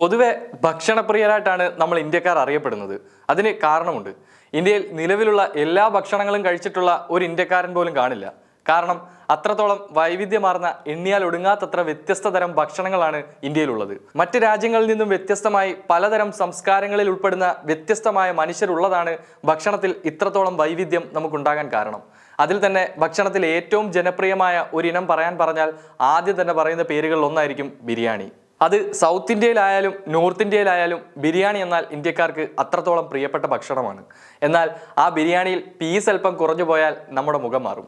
പൊതുവെ ഭക്ഷണപ്രിയരായിട്ടാണ് നമ്മൾ ഇന്ത്യക്കാർ അറിയപ്പെടുന്നത്. അതിന് കാരണമുണ്ട്. ഇന്ത്യയിൽ നിലവിലുള്ള എല്ലാ ഭക്ഷണങ്ങളും കഴിച്ചിട്ടുള്ള ഒരു ഇന്ത്യക്കാരൻ പോലും കാണില്ല. കാരണം അത്രത്തോളം വൈവിധ്യമാർന്ന എണ്ണിയാൽ ഒടുങ്ങാത്തത്ര വ്യത്യസ്ത തരം ഭക്ഷണങ്ങളാണ് ഇന്ത്യയിലുള്ളത്. മറ്റ് രാജ്യങ്ങളിൽ നിന്നും വ്യത്യസ്തമായി പലതരം സംസ്കാരങ്ങളിൽ ഉൾപ്പെടുന്ന വ്യത്യസ്തമായ മനുഷ്യരുള്ളതാണ് ഭക്ഷണത്തിൽ ഇത്രത്തോളം വൈവിധ്യം നമുക്കുണ്ടാകാൻ കാരണം. അതിൽ തന്നെ ഭക്ഷണത്തിൽ ഏറ്റവും ജനപ്രിയമായ ഒരിനം പറയാൻ പറഞ്ഞാൽ ആദ്യം തന്നെ പറയുന്ന പേരുകളിൽ ഒന്നായിരിക്കും ബിരിയാണി. അത് സൗത്ത് ഇന്ത്യയിലായാലും നോർത്ത് ഇന്ത്യയിലായാലും ബിരിയാണി എന്നാൽ ഇന്ത്യക്കാർക്ക് അത്രത്തോളം പ്രിയപ്പെട്ട ഭക്ഷണമാണ്. എന്നാൽ ആ ബിരിയാണിയിൽ പീസ് അല്പം കുറഞ്ഞു പോയാൽ നമ്മുടെ മുഖം മാറും.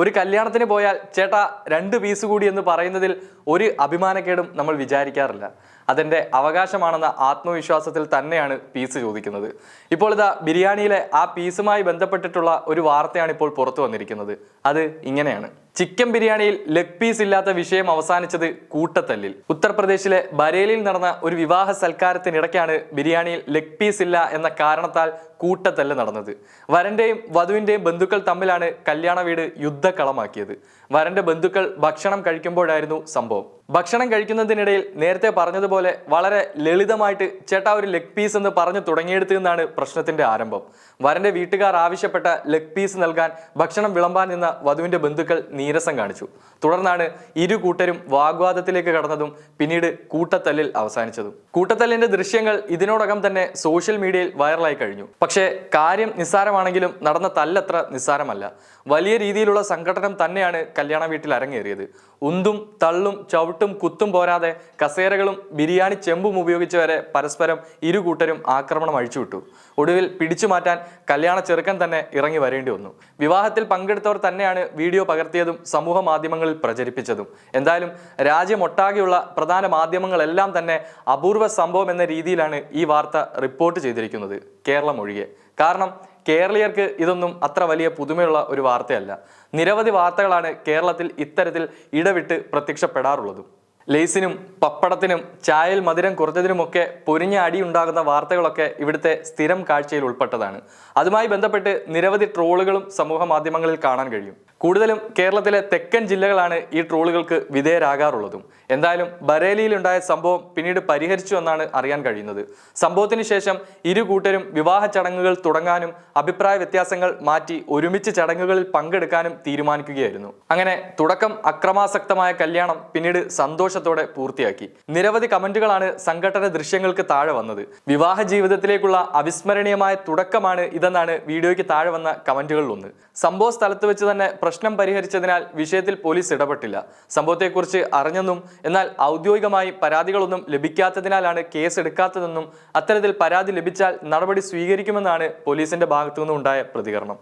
ഒരു കല്യാണത്തിന് പോയാൽ ചേട്ടാ രണ്ട് പീസ് കൂടി എന്ന് പറയുന്നതിൽ ഒരു അഭിമാനക്കേടും നമ്മൾ വിചാരിക്കാറില്ല. അതെന്റെ അവകാശമാണെന്ന ആത്മവിശ്വാസത്തിൽ തന്നെയാണ് പീസ് ചോദിക്കുന്നത്. ഇപ്പോൾ ഇതാ ബിരിയാണിയിലെ ആ പീസുമായി ബന്ധപ്പെട്ടിട്ടുള്ള ഒരു വാർത്തയാണ് ഇപ്പോൾ പുറത്തു വന്നിരിക്കുന്നത്. അത് ഇങ്ങനെയാണ്. ചിക്കൻ ബിരിയാണിയിൽ ലെഗ് പീസ് ഇല്ലാത്ത വിഷയം അവസാനിച്ചത് കൂട്ടത്തല്ലിൽ. ഉത്തർപ്രദേശിലെ ബരേലിയിൽ നടന്ന ഒരു വിവാഹ സൽക്കാരത്തിനിടയ്ക്കാണ് ബിരിയാണിയിൽ ലെഗ് പീസ് ഇല്ല എന്ന കാരണത്താൽ കൂട്ടത്തല്ല് നടന്നത്. വരന്റെയും വധുവിന്റെയും ബന്ധുക്കൾ തമ്മിലാണ് കല്യാണ വീട് യുദ്ധക്കളമാക്കിയത്. വരന്റെ ബന്ധുക്കൾ ഭക്ഷണം കഴിക്കുമ്പോഴായിരുന്നു സംഭവം. ഭക്ഷണം കഴിക്കുന്നതിനിടയിൽ നേരത്തെ പറഞ്ഞതുപോലെ വളരെ ലളിതമായിട്ട് ചേട്ടാ ഒരു ലെഗ് പീസ് എന്ന് പറഞ്ഞു തുടങ്ങിയെടുത്തു നിന്നാണ് പ്രശ്നത്തിന്റെ ആരംഭം. വരന്റെ വീട്ടുകാർ ആവശ്യപ്പെട്ട ലെഗ് പീസ് നൽകാൻ ഭക്ഷണം വിളമ്പാൻ നിന്ന വധുവിന്റെ ബന്ധുക്കൾ നീരസം കാണിച്ചു. തുടർന്നാണ് ഇരു കൂട്ടരും വാഗ്വാദത്തിലേക്ക് കടന്നതും പിന്നീട് കൂട്ടത്തല്ലിൽ അവസാനിച്ചതും. കൂട്ടത്തല്ലിന്റെ ദൃശ്യങ്ങൾ ഇതിനോടകം തന്നെ സോഷ്യൽ മീഡിയയിൽ വൈറലായി കഴിഞ്ഞു. പക്ഷേ കാര്യം നിസ്സാരമാണെങ്കിലും നടന്ന തല്ലത്ര നിസ്സാരമല്ല. വലിയ രീതിയിലുള്ള സംഘടനം തന്നെയാണ് കല്യാണ വീട്ടിൽ അരങ്ങേറിയത്. ഉന്തും തള്ളും ചവിട്ടും കുത്തും പോരാതെ കസേരകളും ബിരിയാണി ചെമ്പും ഉപയോഗിച്ച് വരെ പരസ്പരം ഇരു കൂട്ടരും ആക്രമണം അഴിച്ചുവിട്ടു. ഒടുവിൽ പിടിച്ചു മാറ്റാൻ കല്യാണ ചെറുക്കൻ തന്നെ ഇറങ്ങി വരേണ്ടി വന്നു. വിവാഹത്തിൽ പങ്കെടുത്തവർ തന്നെയാണ് വീഡിയോ പകർത്തിയതും സമൂഹ മാധ്യമങ്ങളിൽ പ്രചരിപ്പിച്ചതും. എന്തായാലും രാജ്യമൊട്ടാകെയുള്ള പ്രധാന മാധ്യമങ്ങളെല്ലാം തന്നെ അപൂർവ സംഭവം എന്ന രീതിയിലാണ് ഈ വാർത്ത റിപ്പോർട്ട് ചെയ്തിരിക്കുന്നത് കേരളം ഒഴികെ. കാരണം കേരളീയർക്ക് ഇതൊന്നും അത്ര വലിയ പുതുമയുള്ള ഒരു വാർത്തയല്ല. നിരവധി വാർത്തകളാണ് കേരളത്തിൽ ഇത്തരത്തിൽ ഇടവിട്ട് പ്രത്യക്ഷപ്പെടാറുള്ളതും. ലേസിനും പപ്പടത്തിനും ചായയിൽ മധുരം കുറഞ്ഞതിനുമൊക്കെ പൊരിഞ്ഞ അടിയുണ്ടാകുന്ന വാർത്തകളൊക്കെ ഇവിടുത്തെ സ്ഥിരം കാഴ്ചയിൽ ഉൾപ്പെട്ടതാണ്. അതുമായി ബന്ധപ്പെട്ട് നിരവധി ട്രോളുകളും സമൂഹ മാധ്യമങ്ങളിൽ കാണാൻ കഴിയും. കൂടുതലും കേരളത്തിലെ തെക്കൻ ജില്ലകളാണ് ഈ ട്രോളുകൾക്ക് വിധേയരാകാറുള്ളതും. എന്തായാലും ബരേലിയിലുണ്ടായ സംഭവം പിന്നീട് പരിഹരിച്ചു എന്നാണ് അറിയാൻ കഴിയുന്നത്. സംഭവത്തിന് ശേഷം ഇരു കൂട്ടരും വിവാഹ ചടങ്ങുകൾ തുടങ്ങാനും അഭിപ്രായ വ്യത്യാസങ്ങൾ മാറ്റി ഒരുമിച്ച് ചടങ്ങുകളിൽ പങ്കെടുക്കാനും തീരുമാനിക്കുകയായിരുന്നു. അങ്ങനെ തുടക്കം അക്രമാസക്തമായ കല്യാണം പിന്നീട് സന്തോഷത്തോടെ പൂർത്തിയാക്കി. നിരവധി കമന്റുകളാണ് സംഘടന ദൃശ്യങ്ങൾക്ക് താഴെ വന്നത്. വിവാഹ ജീവിതത്തിലേക്കുള്ള അവിസ്മരണീയമായ തുടക്കമാണ് ഇതെന്നാണ് വീഡിയോയ്ക്ക് താഴെ വന്ന കമന്റുകളിൽ ഒന്ന് സംഭവ സ്ഥലത്ത് വെച്ച് തന്നെ പ്രശ്നം പരിഹരിച്ചതിനാൽ വിഷയത്തിൽ പോലീസ് ഇടപെട്ടില്ല. സംഭവത്തെക്കുറിച്ച് അറിഞ്ഞെന്നും എന്നാൽ ഔദ്യോഗികമായി പരാതികളൊന്നും ലഭിക്കാത്തതിനാലാണ് കേസ് എടുക്കാത്തതെന്നും അത്തരത്തിൽ പരാതി ലഭിച്ചാൽ നടപടി സ്വീകരിക്കുമെന്നാണ് പോലീസിന്റെ ഭാഗത്തു നിന്നുണ്ടായ പ്രതികരണം.